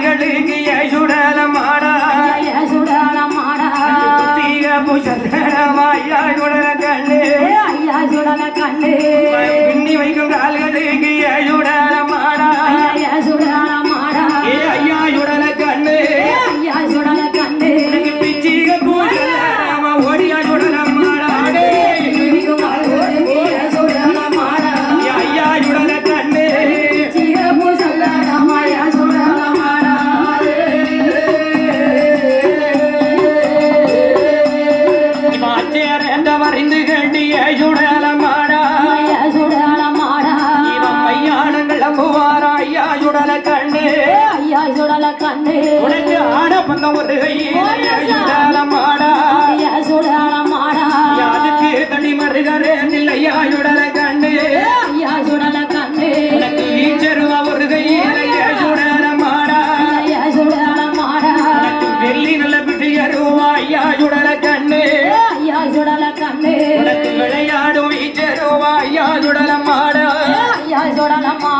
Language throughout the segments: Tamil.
வைக்கும் கால்களுக்கு ஏ சுடல மாடா ஐயா சுடல மாடா தீக புஷமா ஐயா சுடல கண்ணு கண்ணு. உனக்கு ஆட பந்த ஒரு மாடா ஐயா சுடல மாடா அதுக்கு தனி மருகரே இல்லையா சுடல கண்ணு? ஐயா சுடல கண்ணு. உனக்கு வீச்சருவா ஒரு கையில சுடல மாடா ஐயா சுடல மாடா உனக்கு வெள்ளி நல்ல பிடியருவா ஐயா சுடல கண்ணு? ஐயா சுடல கண்ணு. உனக்கு விளையாடும் வீச்சருவா ஐயா சுடல மாடா ஐயா சுடல மாடா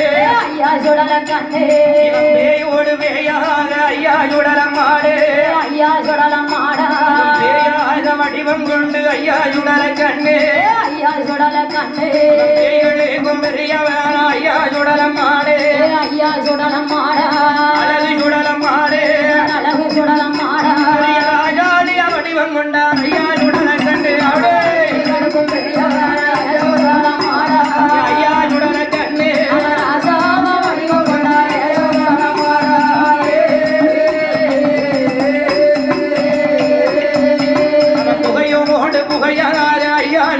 சுடல கண்ணு பேயோடு பேயாக ஐயா சுடல மாடு ஐயா சுடல மாடா பேயாக வடிவம் கொண்டு ஐயா சுடல கண்ணு ஐயா சுடல கண்ணு பேய்களுக்கும் பெரியவன் ஐயா சுடல மாடு ஐயா சுடல மாடா அழகு சுடல மாடு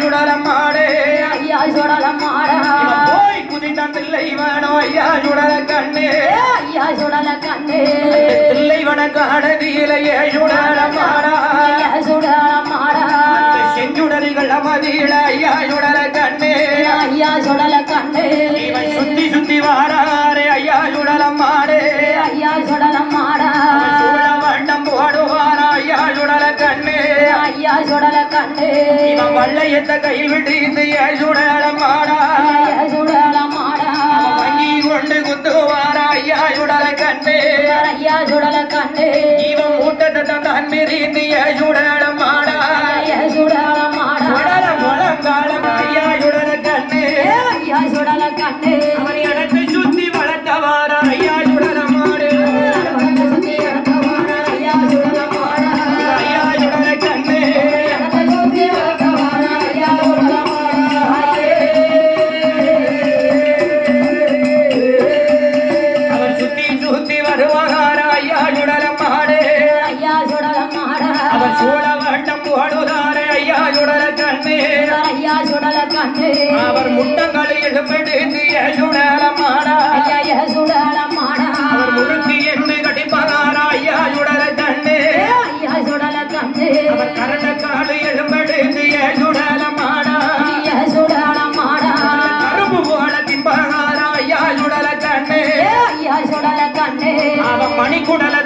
ஐயா சுடல மாடு ஐயா சுடல மாடா இவன் போய் பிள்ளை வேணும் ஐயா சுடல கண்ணு ஐயா சுடல கண்ணு பிள்ளை வனக்காடதியிலேயே சுடல மாடா ஐயா சுடல மாடா செஞ்சுடல்கள் அமதியில ஐயா சுடல கண்ணு ஐயா சுடல கண்ணு இவன் சுத்தி சுத்தி வாராரே சுடல கண்ணு இவன் வள்ளையத்த கையில் விட்டு சுடல மாடா ஐயா சுடல மாடா வங்கி கொண்டு குத்துவாரா ஐயா சுடல கண்ணு ஐயா சுடல கண்ணு இவன் மூட்டத்தை தான் மிரிந்து சுடல எழுப்பெடுத்து சுடல மாடா ஐயா சுடல மாடா அவர் முறுக்கு என்று கடிப்பாரா ஐயா சுடல கண்ணு ஐயா சுடல கண்ணு அவர் கரண்ட காடு எழும்பெடுத்து சுடல மாடா ஐயா சுடல மாடா கரும்பு போல திம்பாரா ஐயா சுடல கண்ணு ஐயா சுடல கண்ணு அவன் மணிக்குடல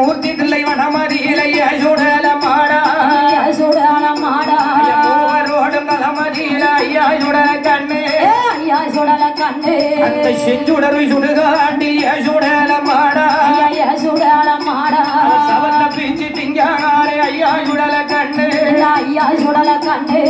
மூர்த்தி தில்லை வனமதிகளை சுடல மாடா சுடல மாடா மூவரோடும் வனமதியில ஐயா சுடல கண்ணே. ஐயா சுடல கண்ணே அந்த செஞ்சுடரு சுடுகாண்டி சுடல மாடா ஐயா சுடல மாடா சவல்ல பிஞ்சு திங்காரே ஐயா சுடல கண்ணே ஐயா சுடல கண்ணே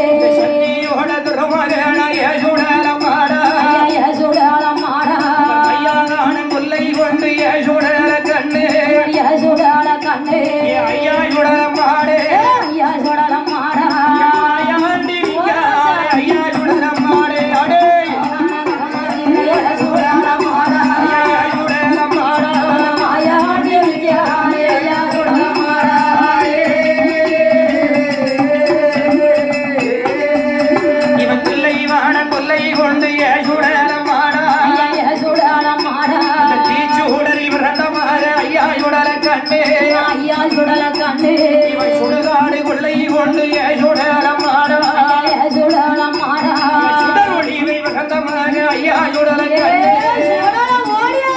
கண்ணே ஐயா சுடல கண்ணு. இவன் சுடுகாடு கொள்ளை கொண்டு ஏ சுடல மாடா ஐயா சுடல மாடா சுடர் ஒளிவை விரதமாக ஐயா சுடல கண்ணே. சுடல ஓடியா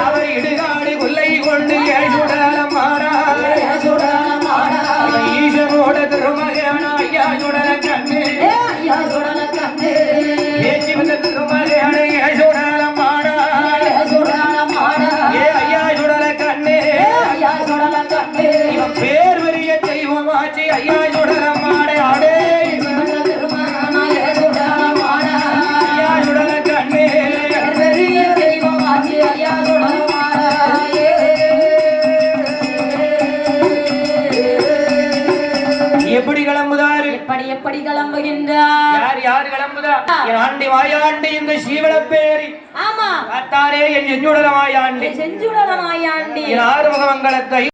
அவர் இடுகாடு கொள்ளை கொண்டு ஏ சுடல மாடா ஐயா சுடல மாடா இவன் ஈசனோட திருமகன ஐயா சுடல கண்ணே. ஆண்டி வாயாண்டி இந்த சீவள பேரி ஆமா. காத்தாரே என் செஞ்சுடலமாயாண்டி என் ஆறுமுக மங்களத்தை